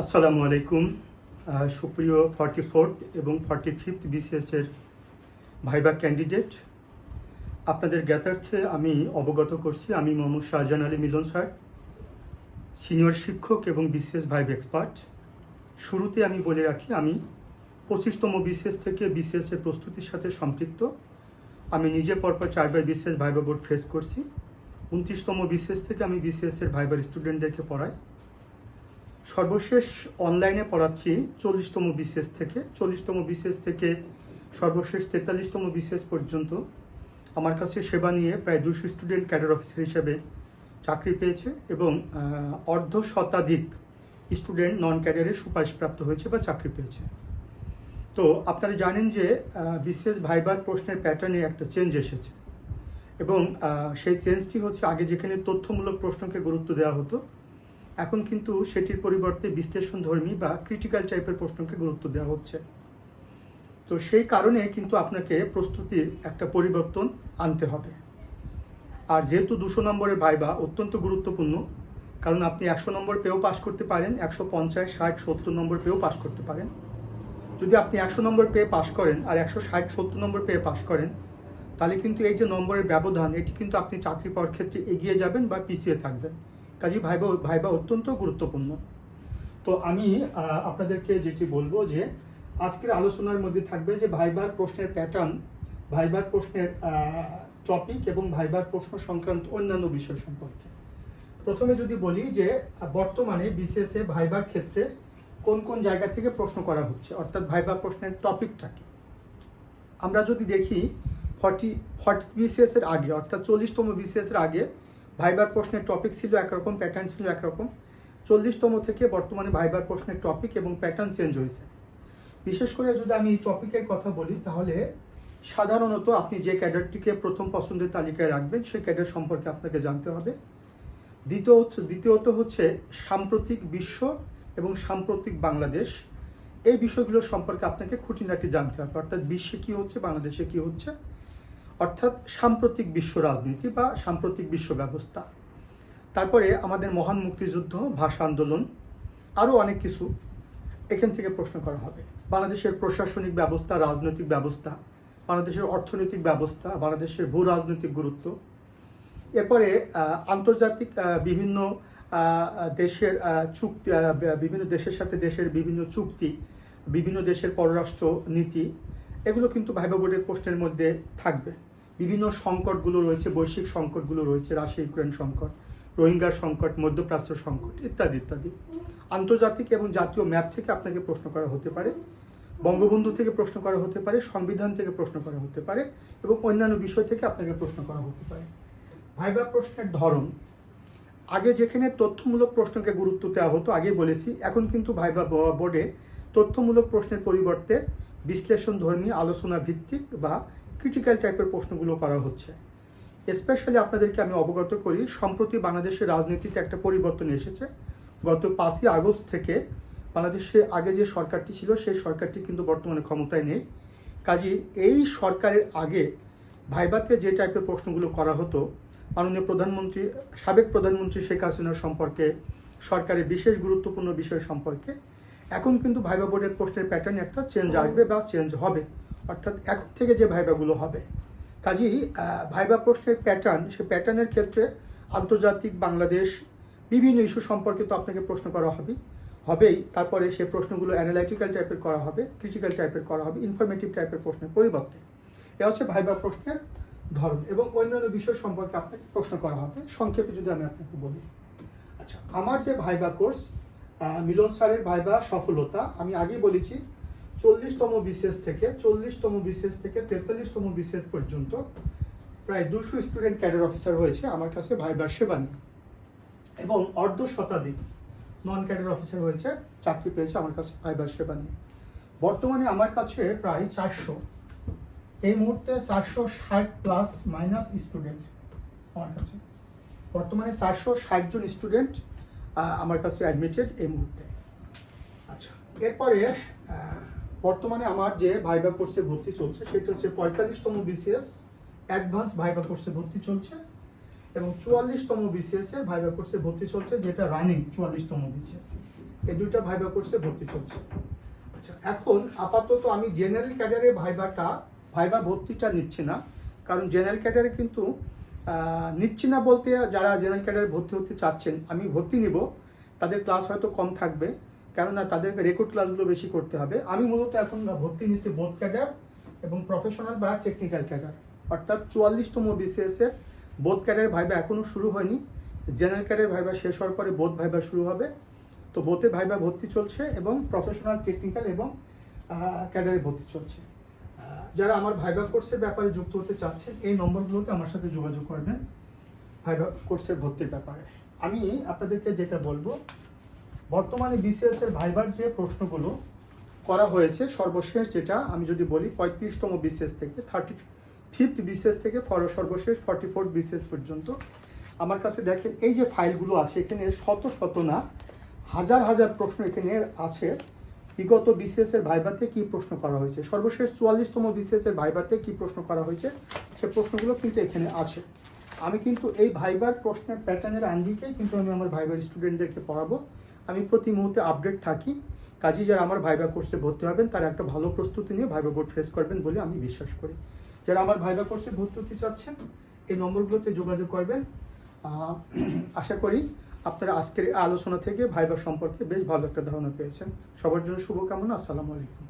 আসসালামু আলাইকুম। সুপ্রিয় ফর্টি ফোর্থ এবং ফর্টি ফিফথ বিসিএসের ভাইবা ক্যান্ডিডেট আপনাদের জ্ঞাতার্থে আমি অবগত করছি, আমি মোহাম্মদ শাহজাহান আলী মিলন স্যার সিনিয়র শিক্ষক এবং বিসিএস ভাইব এক্সপার্ট শুরুতে আমি বলে রাখি, আমি পঁচিশতম বিসিএস থেকে বিসিএস এর প্রস্তুতির সাথে সম্পৃক্ত। আমি নিজে পরপর চারবার বিসিএস ভাইবা বোর্ড ফেস করছি। উনত্রিশতম বিসিএস থেকে আমি বিসিএস এর ভাইবার স্টুডেন্টদেরকে পড়াই। সর্বশেষ অনলাইনে পড়াচ্ছি চল্লিশতম বিশেষ থেকে। চল্লিশতম বিশেষ থেকে সর্বশেষ তেতাল্লিশতম বিশেষ পর্যন্ত। আমার কাছে সেবা নিয়ে প্রায় দুশো স্টুডেন্ট ক্যাডার অফিসার হিসেবে চাকরি পেয়েছে এবং অর্ধ শতাধিক স্টুডেন্ট নন ক্যাডারে সুপারিশপ্রাপ্ত হয়েছে বা চাকরি পেয়েছে। তো আপনারা জানেন যে বিশেষ ভাইবার প্রশ্নের প্যাটার্নে একটা চেঞ্জ এসেছে এবং সেই চেঞ্জটি হচ্ছে আগে যেখানে তথ্যমূলক প্রশ্নকে গুরুত্ব দেওয়া হতো এখন কিন্তু সেটির পরিবর্তে বিশ্লেষণধর্মী বা ক্রিটিক্যাল টাইপের প্রশ্নকে গুরুত্ব দেওয়া হচ্ছে। তো সেই কারণে কিন্তু আপনাকে প্রস্তুতির একটা পরিবর্তন আনতে হবে। আর যেহেতু দুশো নম্বরের ভাইবা অত্যন্ত গুরুত্বপূর্ণ, কারণ আপনি একশো নম্বর পেয়েও পাশ করতে পারেন, একশো পঞ্চাশ, ষাট, সত্তর নম্বর পেয়েও পাশ করতে পারেন। যদি আপনি একশো নম্বর পেয়ে পাশ করেন আর একশো ষাট, সত্তর নম্বর পেয়ে পাশ করেন, তাহলে কিন্তু এই যে নম্বরের ব্যবধান, এটি কিন্তু আপনি চাকরি পাওয়ার ক্ষেত্রে এগিয়ে যাবেন বা পিছিয়ে থাকবেন। কাজী ভাইবা ভাইবা অত্যন্ত গুরুত্বপূর্ণ। তো আমি আপনাদেরকে যেটি বলব যে, আজকের আলোচনার মধ্যে থাকবে যে ভাইবার প্রশ্নের প্যাটার্ন ভাইবার প্রশ্নের টপিক এবং ভাইবার প্রশ্ন সংক্রান্ত অন্যান্য বিষয় সম্পর্কে। প্রথমে যদি বলি যে, বর্তমানে এ ভাইবার ক্ষেত্রে কোন কোন জায়গা থেকে প্রশ্ন করা হচ্ছে, অর্থাৎ ভাইবা প্রশ্নের টপিকটা কি? আমরা যদি দেখি ফর্টি ফর্টি বিসিএস এর আগে, অর্থাৎ চল্লিশতম বিসিএস এর আগে ভাইবার প্রশ্নের টপিক ছিল একরকম প্যাটার্ন ছিল একরকম। চল্লিশতম থেকে বর্তমানে ভাইবার প্রশ্নের টপিক এবং প্যাটার্ন চেঞ্জ হয়েছে। বিশেষ করে যদি আমি এই টপিকের কথা বলি, তাহলে সাধারণত আপনি যে ক্যাডারটিকে প্রথম পছন্দের তালিকায় রাখবেন, সেই ক্যাডার সম্পর্কে আপনাকে জানতে হবে। দ্বিতীয় হচ্ছে, দ্বিতীয়ত হচ্ছে সাম্প্রতিক বিশ্ব এবং সাম্প্রতিক বাংলাদেশ। এই বিষয়গুলো সম্পর্কে আপনাকে খুঁটিনাটি জানতে হবে। অর্থাৎ বিশ্বে কী হচ্ছে, বাংলাদেশে কী হচ্ছে অর্থাৎ সাম্প্রতিক বিশ্ব রাজনীতি বা সাম্প্রতিক বিশ্ব ব্যবস্থা। তারপরে আমাদের মহান মুক্তিযুদ্ধ, ভাষা আন্দোলন, আরও অনেক কিছু এখান থেকে প্রশ্ন করা হবে। বাংলাদেশের প্রশাসনিক ব্যবস্থা, রাজনৈতিক ব্যবস্থা, বাংলাদেশের অর্থনৈতিক ব্যবস্থা, বাংলাদেশের ভূ রাজনৈতিক গুরুত্ব। এরপরে আন্তর্জাতিক বিভিন্ন দেশের চুক্তি বিভিন্ন দেশের সাথে দেশের বিভিন্ন চুক্তি, বিভিন্ন দেশের পররাষ্ট্র নীতি এগুলো কিন্তু ভাইবা বোর্ডের প্রশ্নের মধ্যে থাকবে। বিভিন্ন সংকটগুলো রয়েছে, বৈশ্বিক সংকটগুলো রয়েছে, রাশিয়া, ইউক্রেন সংকট, রোহিঙ্গার সংকট, মধ্যপ্রাচ্য সংকট ইত্যাদি ইত্যাদি। আন্তর্জাতিক এবং জাতীয় ম্যাপ থেকে আপনাকে প্রশ্ন করা হতে পারে, বঙ্গবন্ধু থেকে প্রশ্ন করা হতে পারে, সংবিধান থেকে প্রশ্ন করা হতে পারে এবং অন্যান্য বিষয় থেকে আপনাকে প্রশ্ন করা হতে পারে। ভাইবা প্রশ্নের ধরন, আগে যেখানে তথ্যমূলক প্রশ্নকে গুরুত্ব দেওয়া হতো আগে বলেছি, এখন কিন্তু ভাইবা বোর্ডে তথ্যমূলক প্রশ্নের পরিবর্তে বিশ্লেষণ ধর্মী আলোচনা ভিত্তিক বা ক্রিটিক্যাল টাইপের প্রশ্নগুলো করা হচ্ছে। স্পেশালি আপনাদেরকে আমি অবগত করি, সম্প্রতি বাংলাদেশের রাজনীতিতে একটা পরিবর্তন এসেছে। গত পাঁচই আগস্ট থেকে বাংলাদেশে আগে যে সরকারটি ছিল, সেই সরকারটি কিন্তু বর্তমানে ক্ষমতায় নেই। কাজে এই সরকারের আগে ভাইবাতে যে টাইপের প্রশ্নগুলো করা হতো, মাননীয় প্রধানমন্ত্রী, সাবেক প্রধানমন্ত্রী শেখ হাসিনার সম্পর্কে, সরকারের বিশেষ গুরুত্বপূর্ণ বিষয় সম্পর্কে এখন কিন্তু ভাইবা বোর্ডের প্রশ্নের প্যাটার্ন একটা চেঞ্জ আসবে বা চেঞ্জ হবে। অর্থাৎ এখন থেকে যে ভাইবাগুলো হবে। কাজেই ভাইবা প্রশ্নের প্যাটার্ন সে প্যাটার্নের ক্ষেত্রে আন্তর্জাতিক বাংলাদেশ বিভিন্ন ইস্যু সম্পর্কে তো আপনাকে প্রশ্ন করা হবে, হবেই। তারপরে সে প্রশ্নগুলো অ্যানালাইটিক্যাল টাইপের করা হবে ক্রিটিক্যাল টাইপের করা হবে ইনফরমেটিভ টাইপের প্রশ্নের পরিবর্তে। এ হচ্ছে ভাইবা প্রশ্নের ধরন এবং অন্যান্য বিষয় সম্পর্কে আপনাকে প্রশ্ন করা হবে। সংক্ষেপে যদি আমি আপনাকে বলি। আচ্ছা আমার যে ভাইবা কোর্স মিলন স্যারের ভাইবা সফলতা। আমি আগেই বলেছি, চল্লিশতম বিশেষ থেকে, চল্লিশতম বিশেষ থেকে তেতাল্লিশতম বিশেষ পর্যন্ত প্রায় দুশো স্টুডেন্ট ক্যাডার অফিসার হয়েছে আমার কাছে ভাইবার সেবা নিয়ে। এবং অর্ধ শতাধিক নন ক্যাডার অফিসার হয়েছে, চাকরি পেয়েছে আমার কাছে ভাইবার সেবা নিয়ে। বর্তমানে আমার কাছে প্রায় চারশো। এই মুহূর্তে চারশো ষাট প্লাস মাইনাস স্টুডেন্ট আমার কাছে। বর্তমানে চারশো ষাট জন স্টুডেন্ট আমার কাছে অ্যাডমিটেড এই মুহূর্তে। আচ্ছা এরপরে বর্তমানে আমার যে ভাইবা কোর্সে ভর্তি চলছে, সেটা হচ্ছে পঁয়তাল্লিশতম বিসিএস অ্যাডভান্স ভাইবা কোর্সে ভর্তি চলছে এবং চুয়াল্লিশতম বিসিএস এর ভাইবা কোর্সে ভর্তি চলছে, যেটা রানিং চুয়াল্লিশতম বিসিএস এই দুইটা ভাইবা কোর্সে ভর্তি চলছে। আচ্ছা এখন আপাতত আমি জেনারেল ক্যাডারে ভাইবাটা ভাইবা ভর্তিটা নিচ্ছি না, কারণ জেনারেল ক্যাডারে কিন্তু নিচ্ছি না বলতে যারা জেনারেল ক্যাডারে ভর্তি হতে চাচ্ছেন, আমি ভর্তি নিব। তাদের ক্লাস হয়তো কম থাকবে, কেননা তাদেরকে রেকর্ড ক্লাসগুলো বেশি করতে হবে। আমি মূলত এখন ভর্তি নিচ্ছি বোধ ক্যাডার এবং প্রফেশনাল বা টেকনিক্যাল ক্যাডার। অর্থাৎ চুয়াল্লিশতম বিসিএস এর বোধ ক্যাডারের ভাইবা এখনও শুরু হয়নি। জেনারেল ক্যাডারের ভাইবা শেষ হওয়ার পরে বোধ ভাইবা শুরু হবে। তো বোধে ভাইবা ভর্তি চলছে এবং প্রফেশনাল টেকনিক্যাল এবং ক্যাডারে ভর্তি চলছে। যারা আমার ভাইবা কোর্সের ব্যাপারে যুক্ত হতে চাচ্ছেন, এই নম্বরগুলোতে আমার সাথে যোগাযোগ করবেন। ভাইবা কোর্সের ভর্তির ব্যাপারে। আমি আপনাদেরকে যেটা বলব, বর্তমানে বিসিএস এর ভাইবার যে প্রশ্নগুলো করা হয়েছে, সর্বশেষ যেটা আমি যদি বলি, পঁয়ত্রিশতম বিসিএস থেকে থার্টি ফিফথ বিসিএস থেকে, ফর- সর্বশেষ ফর্টি ফোর্থ বিসিএস পর্যন্ত, আমার কাছে দেখেন এই যে ফাইলগুলো আছে, এখানে শত শত না, হাজার হাজার প্রশ্ন এখানে আছে। বিগত বিসিএস এর ভাইবাতে কি প্রশ্ন করা হয়েছে? সর্বশেষ চুয়াল্লিশতম বিসিএস এর ভাইবাতে কি প্রশ্ন করা হয়েছে? সে প্রশ্নগুলো কিন্তু এখানে আছে। আমি কিন্তু এই ভাইবার প্রশ্নের প্যাটার্নের আঙ্গিকেই কিন্তু আমি আমার ভাইবার স্টুডেন্টদেরকে পড়াবো। আমি প্রতি মুহূর্তে আপডেট থাকি। কাজী যারা আমার ভাইবা কোর্সে ভর্তি হবেন, তারা একটা ভালো প্রস্তুতি নিয়ে ভাইবা বোর্ড ফেস করবেন বলে আমি বিশ্বাস করি। যারা আমার ভাইবা কোর্সে ভর্তি হতে চাচ্ছেন, এই নম্বরগুলোতে যোগাযোগ করবেন। আশা করি আপনারা আজকের আলোচনা থেকে ভাইবার সম্পর্কে বেশ ভালো একটা ধারণা পেয়েছেন। সবার জন্য শুভকামনা, আসসালামু আলাইকুম।